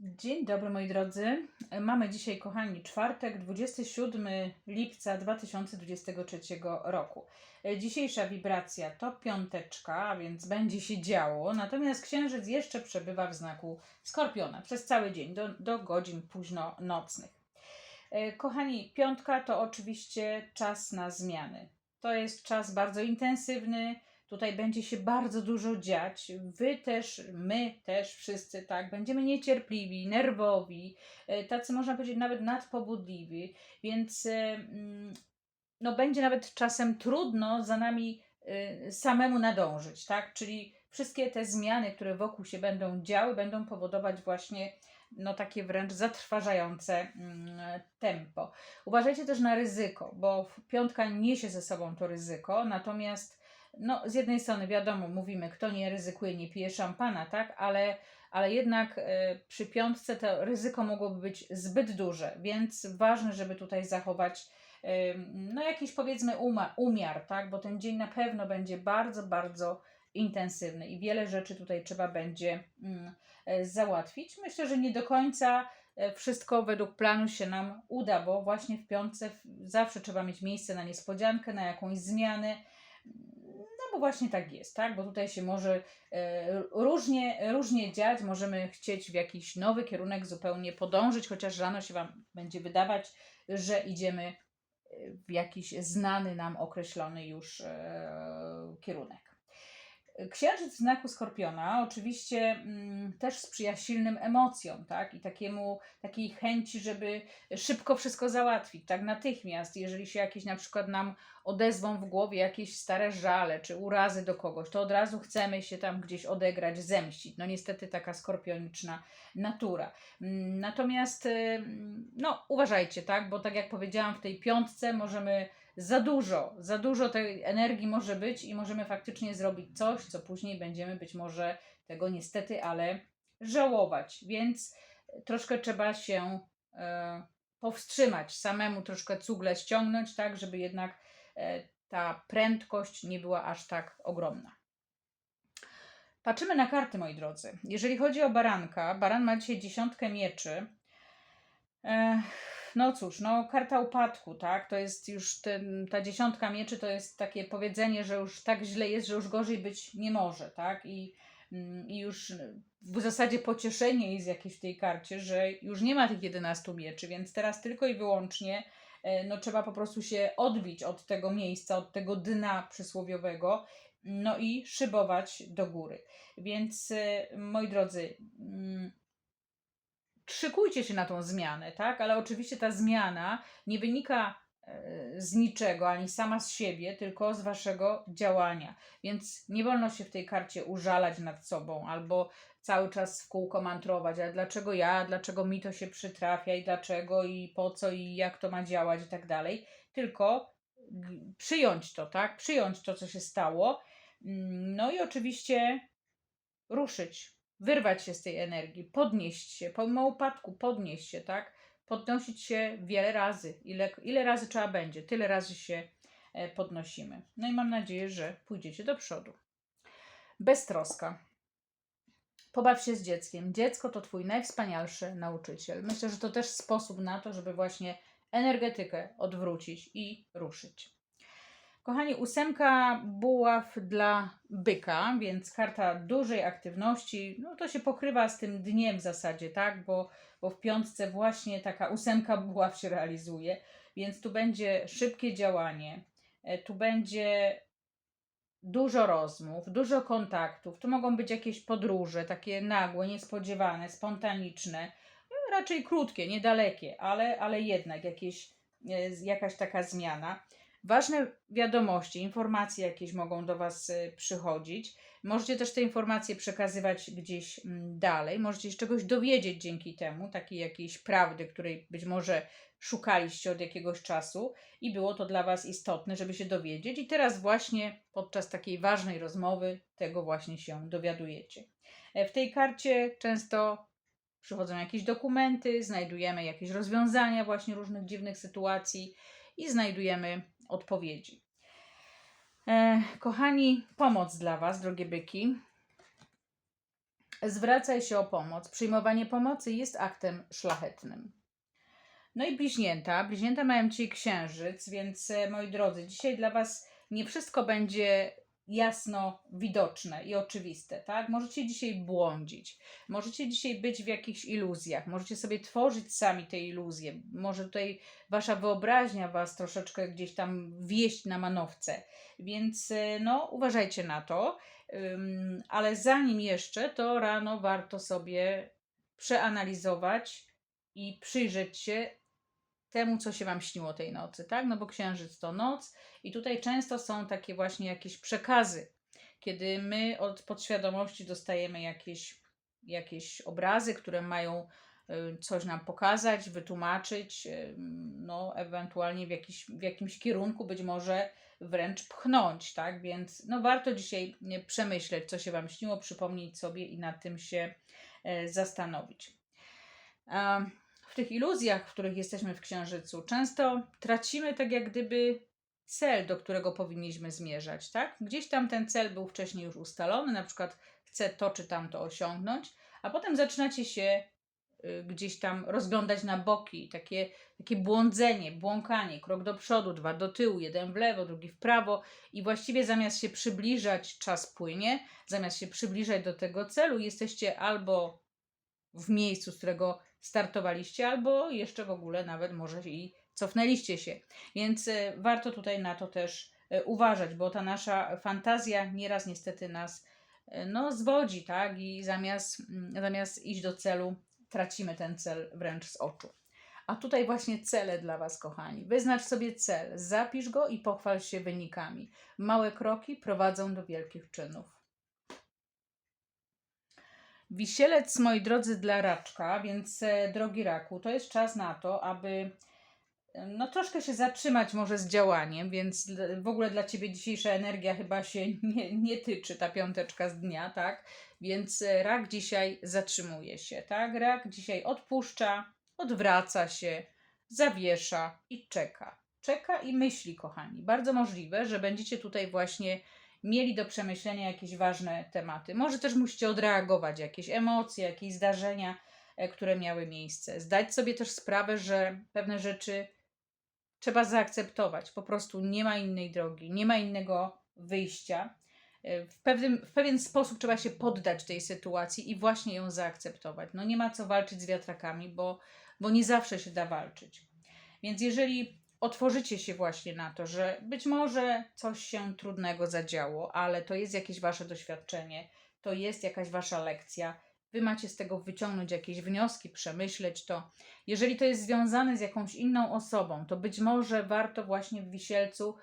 Dzień dobry moi drodzy. Mamy dzisiaj, kochani, czwartek, 27 lipca 2023 roku. Dzisiejsza wibracja to piąteczka, więc będzie się działo. Natomiast księżyc jeszcze przebywa w znaku skorpiona przez cały dzień, do, do godzin późno nocnych. Kochani, piątka to oczywiście czas na zmiany. To jest czas bardzo intensywny, Tutaj będzie się bardzo dużo dziać. Wy też, my też wszyscy, tak, będziemy niecierpliwi, nerwowi, e, tacy można powiedzieć nawet nadpobudliwi, więc e, mm, no, będzie nawet czasem trudno za nami e, samemu nadążyć, tak? Czyli wszystkie te zmiany, które wokół się będą działy, będą powodować właśnie no takie wręcz zatrważające mm, tempo. Uważajcie też na ryzyko, bo piątka niesie ze sobą to ryzyko, natomiast no z jednej strony wiadomo, mówimy, kto nie ryzykuje, nie pije szampana, tak, ale, ale jednak y, przy piątce to ryzyko mogłoby być zbyt duże, więc ważne, żeby tutaj zachować y, no jakiś powiedzmy umiar, tak, bo ten dzień na pewno będzie bardzo, bardzo intensywny i wiele rzeczy tutaj trzeba będzie y, załatwić. Myślę, że nie do końca wszystko według planu się nam uda, bo właśnie w piątce zawsze trzeba mieć miejsce na niespodziankę, na jakąś zmianę bo właśnie tak jest, tak? Bo tutaj się może e, różnie, różnie dziać, możemy chcieć w jakiś nowy kierunek zupełnie podążyć, chociaż rano się Wam będzie wydawać, że idziemy e, w jakiś znany nam określony już e, kierunek. Księżyc w znaku Skorpiona oczywiście mm, też sprzyja silnym emocjom, tak? I takiemu, takiej chęci, żeby szybko wszystko załatwić, tak? Natychmiast, jeżeli się jakieś na przykład nam odezwą w głowie jakieś stare żale czy urazy do kogoś, to od razu chcemy się tam gdzieś odegrać, zemścić. No niestety taka skorpioniczna natura. Mm, natomiast, y, no uważajcie, tak? Bo tak jak powiedziałam, w tej piątce możemy za dużo, za dużo tej energii może być i możemy faktycznie zrobić coś, co później będziemy być może tego niestety, ale żałować. Więc troszkę trzeba się e, powstrzymać, samemu troszkę cugle ściągnąć, tak, żeby jednak e, ta prędkość nie była aż tak ogromna. Patrzymy na karty, moi drodzy. Jeżeli chodzi o baranka, baran ma dzisiaj dziesiątkę mieczy. E, no cóż, no karta upadku, tak? To jest już ten, ta dziesiątka mieczy, to jest takie powiedzenie, że już tak źle jest, że już gorzej być nie może, tak? I, mm, i już w zasadzie pocieszenie jest jakieś w tej karcie, że już nie ma tych 11 mieczy, więc teraz tylko i wyłącznie e, no, trzeba po prostu się odbić od tego miejsca, od tego dna przysłowiowego, no i szybować do góry. Więc e, moi drodzy, mm, szykujcie się na tą zmianę, tak? Ale oczywiście ta zmiana nie wynika e, z niczego, ani sama z siebie, tylko z waszego działania. Więc nie wolno się w tej karcie użalać nad sobą albo cały czas w kółko mantrować, ale dlaczego ja, dlaczego mi to się przytrafia i dlaczego i po co i jak to ma działać i tak dalej. Tylko przyjąć to, tak? Przyjąć to, co się stało. Mm, no i oczywiście ruszyć, wyrwać się z tej energii, podnieść się, pomimo upadku, podnieść się, tak? Podnosić się wiele razy. Ile, ile razy trzeba będzie, tyle razy się e, podnosimy. No i mam nadzieję, że pójdziecie do przodu. Beztroska. Pobaw się z dzieckiem. Dziecko to Twój najwspanialszy nauczyciel. Myślę, że to też sposób na to, żeby właśnie energetykę odwrócić i ruszyć. Kochani, ósemka buław dla byka, więc karta dużej aktywności, no to się pokrywa z tym dniem w zasadzie, tak, bo, bo w piątce właśnie taka ósemka buław się realizuje, więc tu będzie szybkie działanie, e, tu będzie dużo rozmów, dużo kontaktów, tu mogą być jakieś podróże, takie nagłe, niespodziewane, spontaniczne, no, raczej krótkie, niedalekie, ale, ale jednak jakieś, e, jakaś taka zmiana. Ważne wiadomości, informacje jakieś mogą do Was y, przychodzić. Możecie też te informacje przekazywać gdzieś mm, dalej. Możecie się czegoś dowiedzieć dzięki temu, takiej jakiejś prawdy, której być może szukaliście od jakiegoś czasu i było to dla Was istotne, żeby się dowiedzieć. I teraz właśnie podczas takiej ważnej rozmowy tego właśnie się dowiadujecie. E, w tej karcie często przychodzą jakieś dokumenty, znajdujemy jakieś rozwiązania właśnie różnych dziwnych sytuacji i znajdujemy odpowiedzi. E, kochani, pomoc dla Was, drogie byki. zwracaj się o pomoc. Przyjmowanie pomocy jest aktem szlachetnym. No i bliźnięta. Bliźnięta mają dzisiaj księżyc, więc e, moi drodzy, dzisiaj dla Was nie wszystko będzie jasno widoczne i oczywiste, tak? Możecie dzisiaj błądzić, możecie dzisiaj być w jakichś iluzjach, możecie sobie tworzyć sami te iluzje, może tutaj wasza wyobraźnia was troszeczkę gdzieś tam wieść na manowce, więc e, no uważajcie na to, ale zanim jeszcze, to rano warto sobie przeanalizować i przyjrzeć się temu, co się Wam śniło tej nocy, tak? No bo księżyc to noc i tutaj często są takie właśnie jakieś przekazy, kiedy my od podświadomości dostajemy jakieś, jakieś obrazy, które mają y, coś nam pokazać, wytłumaczyć, y, no ewentualnie w, jakiś, w jakimś kierunku być może wręcz pchnąć, tak? Więc no warto dzisiaj y, przemyśleć, co się Wam śniło, przypomnieć sobie i nad tym się zastanowić. Um, tych iluzjach, w których jesteśmy w księżycu, często tracimy tak jak gdyby cel, do którego powinniśmy zmierzać, tak? Gdzieś tam ten cel był wcześniej już ustalony, na przykład chcę to czy tamto osiągnąć, a potem zaczynacie się y, gdzieś tam rozglądać na boki, takie, takie błądzenie, błąkanie, krok do przodu, dwa do tyłu, jeden w lewo, drugi w prawo i właściwie zamiast się przybliżać, czas płynie, zamiast się przybliżać do tego celu, jesteście albo w miejscu, z którego startowaliście, albo jeszcze w ogóle nawet może i cofnęliście się. Więc e, warto tutaj na to też e, uważać, bo ta nasza fantazja nieraz niestety nas e, no, zwodzi, tak? I zamiast, mm, zamiast iść do celu, tracimy ten cel wręcz z oczu. A tutaj właśnie cele dla Was, kochani. Wyznacz sobie cel, zapisz go i pochwal się wynikami. Małe kroki prowadzą do wielkich czynów. Wisielec, moi drodzy, dla raczka, więc e, drogi raku, to jest czas na to, aby e, no troszkę się zatrzymać może z działaniem, więc w ogóle dla Ciebie dzisiejsza energia chyba się nie, nie tyczy, ta piąteczka z dnia, tak? Więc e, rak dzisiaj zatrzymuje się, tak? Rak dzisiaj odpuszcza, odwraca się, zawiesza i czeka. Czeka i myśli, kochani. Bardzo możliwe, że będziecie tutaj właśnie mieli do przemyślenia jakieś ważne tematy. Może też musicie odreagować jakieś emocje, jakieś zdarzenia, e, które miały miejsce. Zdać sobie też sprawę, że pewne rzeczy trzeba zaakceptować. Po prostu nie ma innej drogi, nie ma innego wyjścia. E, w, pewnym, w pewien sposób trzeba się poddać tej sytuacji i właśnie ją zaakceptować. No nie ma co walczyć z wiatrakami, bo, bo nie zawsze się da walczyć. Więc jeżeli otworzycie się właśnie na to, że być może coś się trudnego zadziało, ale to jest jakieś wasze doświadczenie, to jest jakaś wasza lekcja. Wy macie z tego wyciągnąć jakieś wnioski, przemyśleć to. Jeżeli to jest związane z jakąś inną osobą, to być może warto właśnie w wisielcu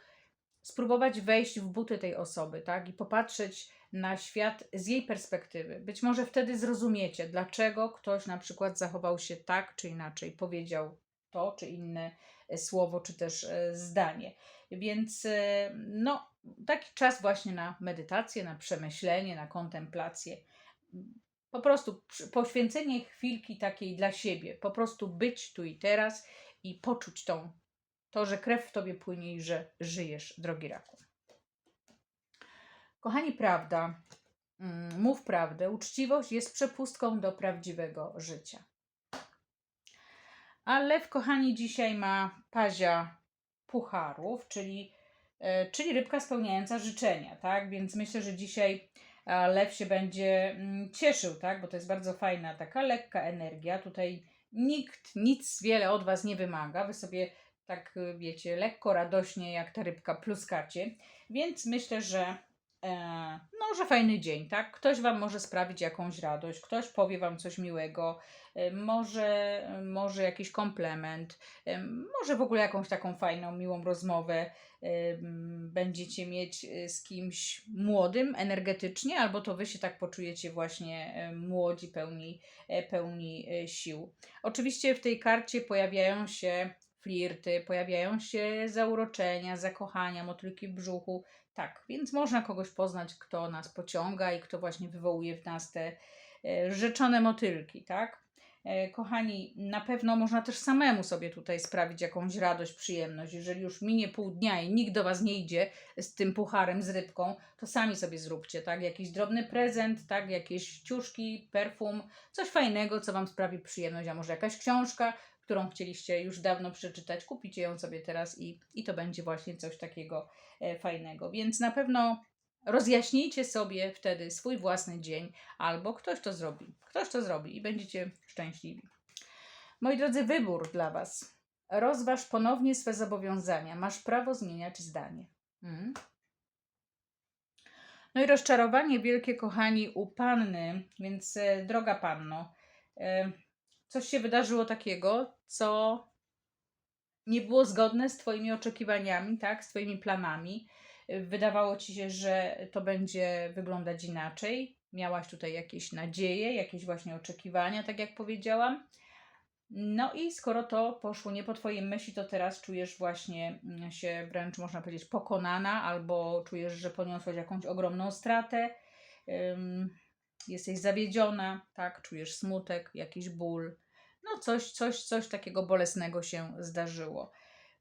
spróbować wejść w buty tej osoby, tak? I popatrzeć na świat z jej perspektywy. Być może wtedy zrozumiecie, dlaczego ktoś na przykład zachował się tak czy inaczej, powiedział to czy inne słowo, czy też e, zdanie. Więc e, no, taki czas właśnie na medytację, na przemyślenie, na kontemplację. Po prostu poświęcenie chwilki takiej dla siebie, po prostu być tu i teraz i poczuć tą, to, że krew w tobie płynie i że żyjesz, drogi raku. Kochani, prawda, mm, mów prawdę, uczciwość jest przepustką do prawdziwego życia. A lew, kochani, dzisiaj ma pazia pucharów, czyli, e, czyli rybka spełniająca życzenia, tak? Więc myślę, że dzisiaj e, lew się będzie mm, cieszył, tak? Bo to jest bardzo fajna, taka lekka energia. Tutaj nikt nic wiele od Was nie wymaga. Wy sobie tak, e, wiecie, lekko, radośnie jak ta rybka pluskacie. Więc myślę, że no, że fajny dzień, tak? Ktoś Wam może sprawić jakąś radość, ktoś powie Wam coś miłego, może, może jakiś komplement, może w ogóle jakąś taką fajną, miłą rozmowę będziecie mieć z kimś młodym energetycznie, albo to Wy się tak poczujecie właśnie młodzi, pełni, e, pełni e, sił. Oczywiście w tej karcie pojawiają się flirty, pojawiają się zauroczenia, zakochania, motylki brzuchu. Tak, więc można kogoś poznać, kto nas pociąga i kto właśnie wywołuje w nas te e, rzeczone motylki, tak? E, Kochani, na pewno można też samemu sobie tutaj sprawić jakąś radość, przyjemność. Jeżeli już minie pół dnia i nikt do Was nie idzie z tym pucharem, z rybką, to sami sobie zróbcie, tak? Jakiś drobny prezent, tak? Jakieś ciuszki, perfum, coś fajnego, co Wam sprawi przyjemność, a może jakaś książka, którą chcieliście już dawno przeczytać, kupicie ją sobie teraz i, i to będzie właśnie coś takiego e, fajnego. Więc na pewno rozjaśnijcie sobie wtedy swój własny dzień, albo ktoś to zrobi. Ktoś to zrobi i będziecie szczęśliwi. Moi drodzy, wybór dla Was. Rozważ ponownie swe zobowiązania. Masz prawo zmieniać zdanie. Mm. No i rozczarowanie wielkie, kochani, u panny, więc e, droga panno, e, coś się wydarzyło takiego, co nie było zgodne z Twoimi oczekiwaniami, tak, z Twoimi planami. Wydawało Ci się, że to będzie wyglądać inaczej. Miałaś tutaj jakieś nadzieje, jakieś właśnie oczekiwania, tak jak powiedziałam. No i skoro to poszło nie po Twojej myśli, to teraz czujesz właśnie mm, się wręcz można powiedzieć pokonana, albo czujesz, że poniosłaś jakąś ogromną stratę, ym, jesteś zawiedziona, tak, czujesz smutek, jakiś ból, no coś, coś, coś takiego bolesnego się zdarzyło.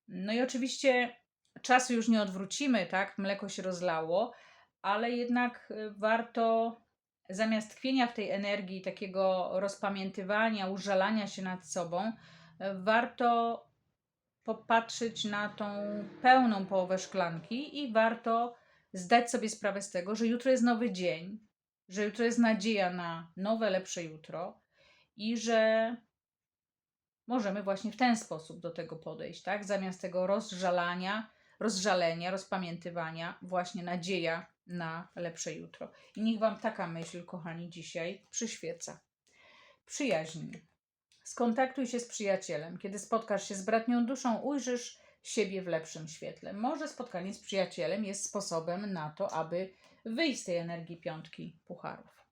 No i oczywiście czasu już nie odwrócimy, tak, mleko się rozlało, ale jednak y, warto zamiast tkwienia w tej energii, takiego rozpamiętywania, użalania się nad sobą, e, warto popatrzeć na tą pełną połowę szklanki i warto zdać sobie sprawę z tego, że jutro jest nowy dzień, że jutro jest nadzieja na nowe, lepsze jutro i że możemy właśnie w ten sposób do tego podejść, tak? Zamiast tego rozżalania, rozżalenia, rozpamiętywania, właśnie nadzieja na lepsze jutro. I niech Wam taka myśl, kochani, dzisiaj przyświeca. Przyjaźń. Skontaktuj się z przyjacielem. Kiedy spotkasz się z bratnią duszą, ujrzysz siebie w lepszym świetle. Może spotkanie z przyjacielem jest sposobem na to, aby wyjść z tej energii piątki pucharów.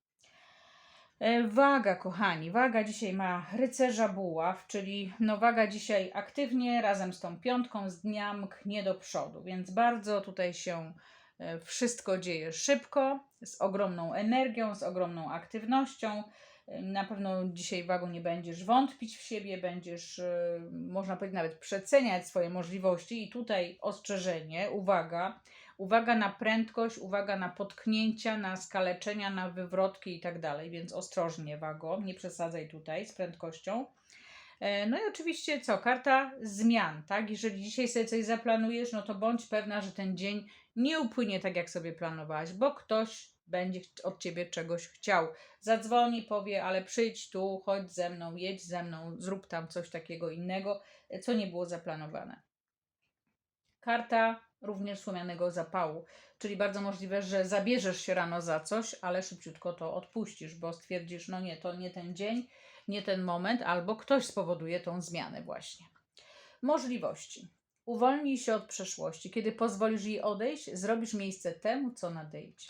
E, Waga, kochani, waga dzisiaj ma rycerza buław, czyli no waga dzisiaj aktywnie razem z tą piątką z dnia mknie do przodu, więc bardzo tutaj się e, wszystko dzieje szybko, z ogromną energią, z ogromną aktywnością. E, Na pewno dzisiaj wagą nie będziesz wątpić w siebie, będziesz, można powiedzieć, nawet przeceniać swoje możliwości. I tutaj ostrzeżenie, uwaga, uwaga na prędkość, uwaga na potknięcia, na skaleczenia, na wywrotki i tak dalej, więc ostrożnie wago, nie przesadzaj tutaj z prędkością. E, No i oczywiście co, karta zmian, tak? Jeżeli dzisiaj sobie coś zaplanujesz, no to bądź pewna, że ten dzień nie upłynie tak, jak sobie planowałaś, bo ktoś będzie od ciebie czegoś chciał. Zadzwoni, powie, ale przyjdź tu, chodź ze mną, jedź ze mną, zrób tam coś takiego innego, co nie było zaplanowane. Karta również słomianego zapału, czyli bardzo możliwe, że zabierzesz się rano za coś, ale szybciutko to odpuścisz, bo stwierdzisz, no nie, to nie ten dzień, nie ten moment, albo ktoś spowoduje tą zmianę właśnie. Możliwości. Uwolnij się od przeszłości. Kiedy pozwolisz jej odejść, zrobisz miejsce temu, co nadejdzie.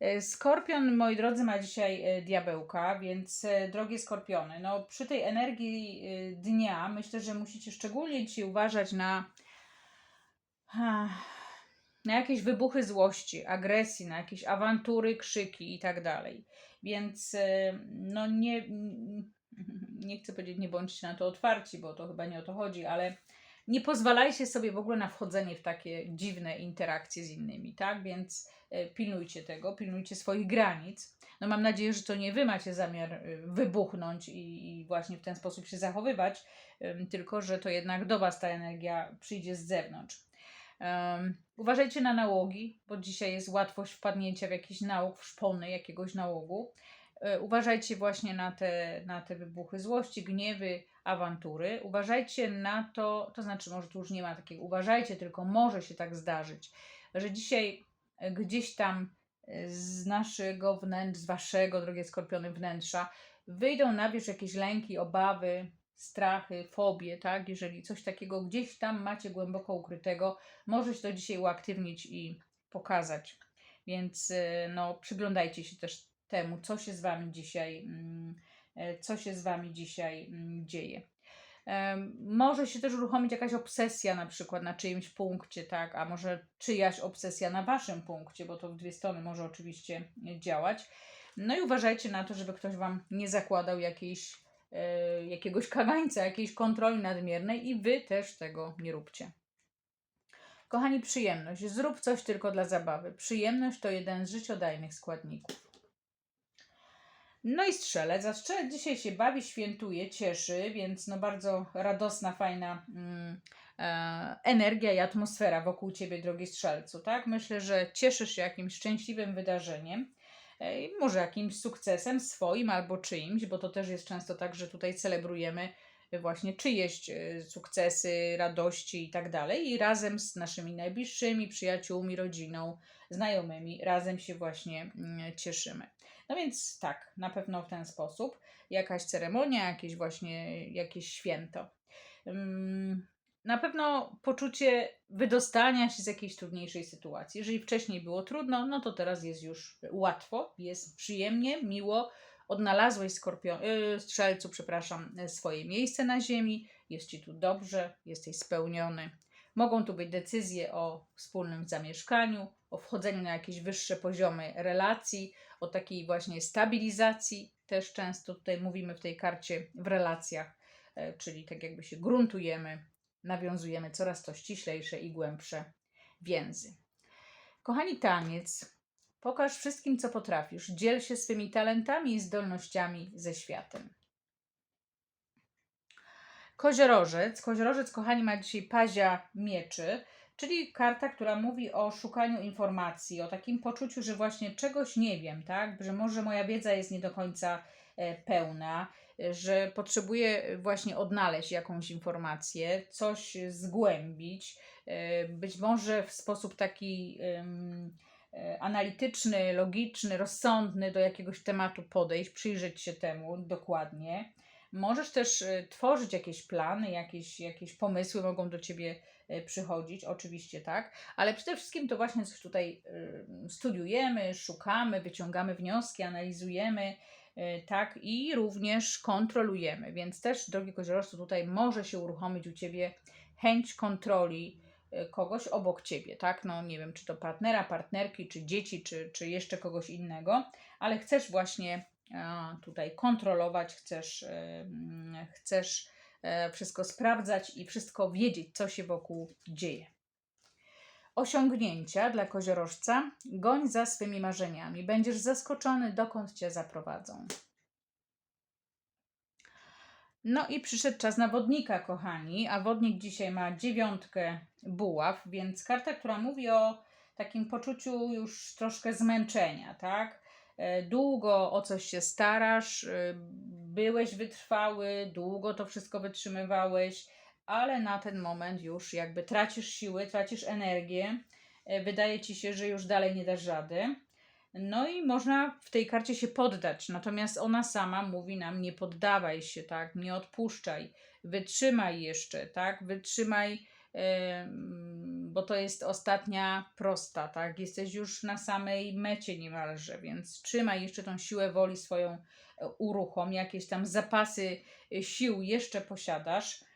E, Skorpion, moi drodzy, ma dzisiaj e, diabełka, więc e, drogie skorpiony, no przy tej energii dnia myślę, że musicie szczególnie dzisiaj uważać na, na jakieś wybuchy złości, agresji, na jakieś awantury, krzyki i tak dalej. Więc e, no nie, nie chcę powiedzieć, nie bądźcie na to otwarci, bo to chyba nie o to chodzi, ale nie pozwalajcie sobie w ogóle na wchodzenie w takie dziwne interakcje z innymi, tak? Więc e, pilnujcie tego, pilnujcie swoich granic. No mam nadzieję, że to nie wy macie zamiar e, wybuchnąć i, i właśnie w ten sposób się zachowywać, tylko że to jednak do was ta energia przyjdzie z zewnątrz. Um, uważajcie na nałogi, bo dzisiaj jest łatwość wpadnięcia w jakiś nałóg, w szpony jakiegoś nałogu. E, Uważajcie właśnie na te, na te wybuchy złości, gniewy, awantury. Uważajcie na to, to znaczy, może tu już nie ma takiego, uważajcie, tylko może się tak zdarzyć, że dzisiaj e, gdzieś tam e, z naszego wnętrza, z waszego, drogie skorpiony, wnętrza, wyjdą na wierzch jakieś lęki, obawy, strachy, fobie, tak? Jeżeli coś takiego gdzieś tam macie głęboko ukrytego, może się to dzisiaj uaktywnić i pokazać. Więc e, no, przyglądajcie się też temu, co się z wami dzisiaj, mm, e, co się z wami dzisiaj mm, dzieje. Może się też uruchomić jakaś obsesja na przykład na czyimś punkcie, tak, a może czyjaś obsesja na waszym punkcie, bo to w dwie strony może oczywiście działać. No i uważajcie na to, żeby ktoś Wam nie zakładał jakiejś, e, jakiegoś kagańca, jakiejś kontroli nadmiernej i Wy też tego nie róbcie. Kochani, przyjemność. Zrób coś tylko dla zabawy. Przyjemność to jeden z życiodajnych składników. No i strzelec. A strzelec dzisiaj się bawi, świętuje, cieszy, więc no bardzo radosna, fajna mm, e, energia i atmosfera wokół Ciebie, drogi strzelcu, tak? Myślę, że cieszysz się jakimś szczęśliwym wydarzeniem, e, może jakimś sukcesem swoim albo czyimś, bo to też jest często tak, że tutaj celebrujemy właśnie czyjeś e, sukcesy, radości i tak dalej i razem z naszymi najbliższymi, przyjaciółmi, rodziną, znajomymi, razem się właśnie mm, cieszymy. No więc tak, na pewno w ten sposób. Jakaś ceremonia, jakieś właśnie jakieś święto. Na pewno poczucie wydostania się z jakiejś trudniejszej sytuacji. Jeżeli wcześniej było trudno, no to teraz jest już łatwo, jest przyjemnie, miło. Odnalazłeś skorpio- yy, strzelcu, przepraszam, swoje miejsce na ziemi, jest ci tu dobrze, jesteś spełniony. Mogą tu być decyzje o wspólnym zamieszkaniu, o wchodzeniu na jakieś wyższe poziomy relacji, o takiej właśnie stabilizacji. Też często tutaj mówimy w tej karcie w relacjach, e, czyli tak jakby się gruntujemy, nawiązujemy coraz to ściślejsze i głębsze więzy. Kochani, taniec. Pokaż wszystkim, co potrafisz. Dziel się swymi talentami i zdolnościami ze światem. Koziorożec. Koziorożec, kochani, ma dzisiaj pazia mieczy, czyli karta, która mówi o szukaniu informacji, o takim poczuciu, że właśnie czegoś nie wiem, tak? Że może moja wiedza jest nie do końca e, pełna, że potrzebuję właśnie odnaleźć jakąś informację, coś zgłębić, e, być może w sposób taki e, analityczny, logiczny, rozsądny do jakiegoś tematu podejść, przyjrzeć się temu dokładnie. Możesz też e, tworzyć jakieś plany, jakieś, jakieś pomysły mogą do ciebie przychodzić, oczywiście tak, ale przede wszystkim to właśnie coś tutaj studiujemy, szukamy, wyciągamy wnioski, analizujemy, tak, i również kontrolujemy. Więc też, drogi koziorożcu, tutaj może się uruchomić u ciebie chęć kontroli e, kogoś obok ciebie, tak? No nie wiem, czy to partnera, partnerki, czy dzieci, czy, czy jeszcze kogoś innego, ale chcesz właśnie a, tutaj kontrolować, chcesz, e, chcesz e, wszystko sprawdzać i wszystko wiedzieć, co się wokół dzieje. Osiągnięcia dla koziorożca. Goń za swymi marzeniami. Będziesz zaskoczony, dokąd cię zaprowadzą. No i przyszedł czas na wodnika, kochani, a wodnik dzisiaj ma dziewiątkę buław, więc karta, która mówi o takim poczuciu już troszkę zmęczenia, tak? E, Długo o coś się starasz, e, byłeś wytrwały, długo to wszystko wytrzymywałeś, ale na ten moment już jakby tracisz siły, tracisz energię, e, wydaje ci się, że już dalej nie dasz rady. No i można w tej karcie się poddać, natomiast ona sama mówi nam: nie poddawaj się, tak, nie odpuszczaj, wytrzymaj jeszcze, tak, wytrzymaj, em, bo to jest ostatnia prosta, tak, jesteś już na samej mecie niemalże, więc trzymaj jeszcze tą siłę woli swoją, e, uruchom, jakieś tam zapasy e, sił jeszcze posiadasz.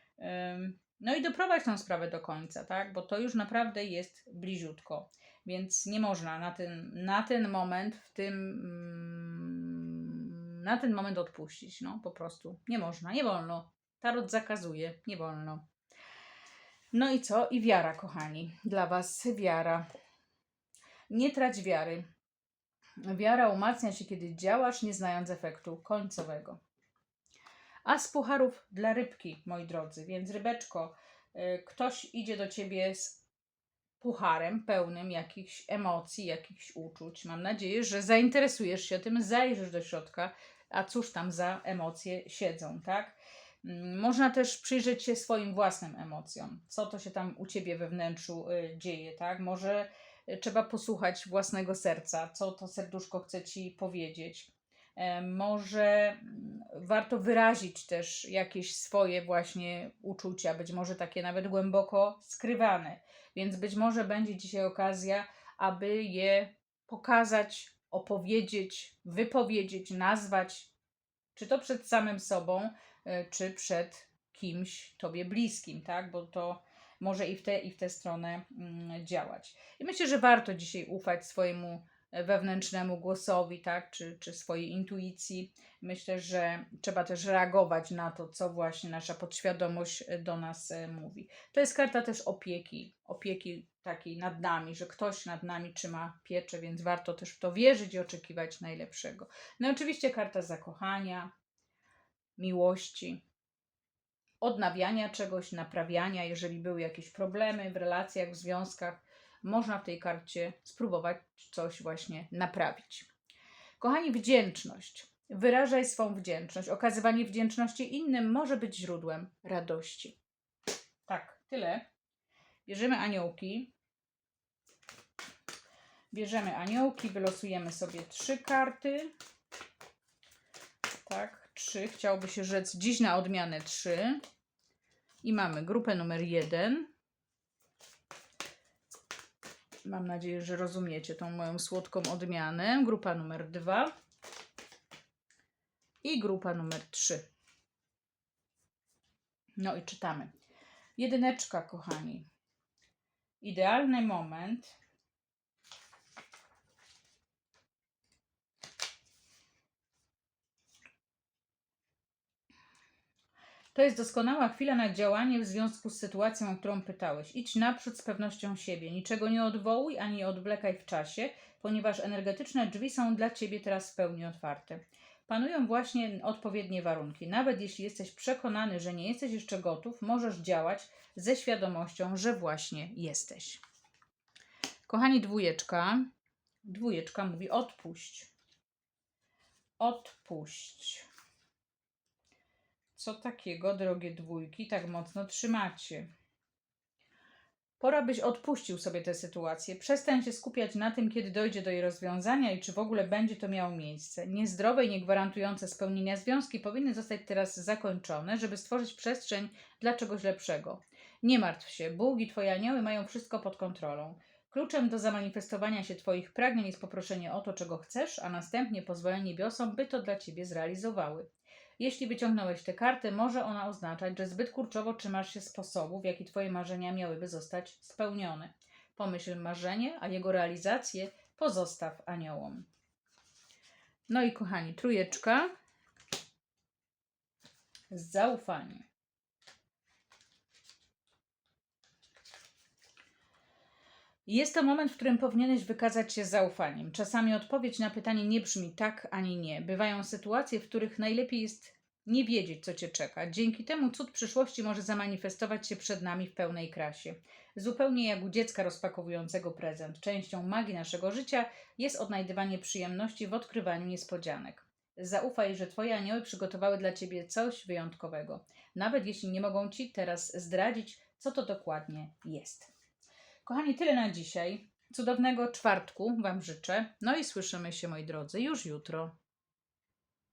No i doprowadź tą sprawę do końca, tak, bo to już naprawdę jest bliziutko. Więc nie można na ten, na ten moment, w tym, mm, na ten moment odpuścić. No po prostu nie można, nie wolno. Tarot zakazuje, nie wolno. No i co? I wiara, kochani. Dla Was wiara. Nie trać wiary. Wiara umacnia się, kiedy działasz, nie znając efektu końcowego. A z pucharów dla rybki, moi drodzy. Więc rybeczko, y, ktoś idzie do ciebie z pucharem pełnym jakichś emocji, jakichś uczuć. Mam nadzieję, że zainteresujesz się tym, zajrzysz do środka, a cóż tam za emocje siedzą, tak? Mm, Można też przyjrzeć się swoim własnym emocjom, co to się tam u ciebie we wnętrzu y, dzieje, tak? Może y, trzeba posłuchać własnego serca, co to serduszko chce ci powiedzieć. E, Może mm, warto wyrazić też jakieś swoje właśnie uczucia, być może takie nawet głęboko skrywane. Więc być może będzie dzisiaj okazja, aby je pokazać, opowiedzieć, wypowiedzieć, nazwać, czy to przed samym sobą, e, czy przed kimś tobie bliskim, tak? Bo to może i w tę, i w tę stronę mm, działać. I myślę, że warto dzisiaj ufać swojemu wewnętrznemu głosowi, tak, czy, czy swojej intuicji. Myślę, że trzeba też reagować na to, co właśnie nasza podświadomość do nas e, mówi. To jest karta też opieki, opieki takiej nad nami, że ktoś nad nami trzyma pieczę, więc warto też w to wierzyć i oczekiwać najlepszego. No i oczywiście karta zakochania, miłości, odnawiania czegoś, naprawiania, jeżeli były jakieś problemy w relacjach, w związkach, można w tej karcie spróbować coś właśnie naprawić. Kochani, wdzięczność. Wyrażaj swą wdzięczność. Okazywanie wdzięczności innym może być źródłem radości. Tak, tyle. Bierzemy aniołki. Bierzemy aniołki, wylosujemy sobie trzy karty. Tak, trzy. Chciałoby się rzec dziś na odmianę trzy. I mamy grupę numer jeden. Mam nadzieję, że rozumiecie tą moją słodką odmianę. Grupa numer dwa i grupa numer trzy. No i czytamy. Jedyneczka, kochani. Idealny moment. To jest doskonała chwila na działanie w związku z sytuacją, o którą pytałeś. Idź naprzód z pewnością siebie. Niczego nie odwołuj ani odwlekaj w czasie, ponieważ energetyczne drzwi są dla ciebie teraz w pełni otwarte. Panują właśnie odpowiednie warunki. Nawet jeśli jesteś przekonany, że nie jesteś jeszcze gotów, możesz działać ze świadomością, że właśnie jesteś. Kochani, dwójeczka. Dwójeczka mówi odpuść. Odpuść. Co takiego, drogie dwójki, tak mocno trzymacie? Pora byś odpuścił sobie tę sytuację. Przestań się skupiać na tym, kiedy dojdzie do jej rozwiązania i czy w ogóle będzie to miało miejsce. Niezdrowe i niegwarantujące spełnienia związki powinny zostać teraz zakończone, żeby stworzyć przestrzeń dla czegoś lepszego. Nie martw się, Bóg i Twoje anioły mają wszystko pod kontrolą. Kluczem do zamanifestowania się Twoich pragnień jest poproszenie o to, czego chcesz, a następnie pozwolenie niebiosom, by to dla Ciebie zrealizowały. Jeśli wyciągnąłeś tę kartę, może ona oznaczać, że zbyt kurczowo trzymasz się sposobu, w jaki Twoje marzenia miałyby zostać spełnione. Pomyśl marzenie, a jego realizację pozostaw aniołom. No i kochani, trójeczka. Zaufanie. Jest to moment, w którym powinieneś wykazać się zaufaniem. Czasami odpowiedź na pytanie nie brzmi tak ani nie. Bywają sytuacje, w których najlepiej jest nie wiedzieć, co cię czeka. Dzięki temu cud przyszłości może zamanifestować się przed nami w pełnej krasie. Zupełnie jak u dziecka rozpakowującego prezent. Częścią magii naszego życia jest odnajdywanie przyjemności w odkrywaniu niespodzianek. Zaufaj, że Twoje anioły przygotowały dla Ciebie coś wyjątkowego, nawet jeśli nie mogą Ci teraz zdradzić, co to dokładnie jest. Kochani, tyle na dzisiaj. Cudownego czwartku Wam życzę. No i słyszymy się, moi drodzy, już jutro.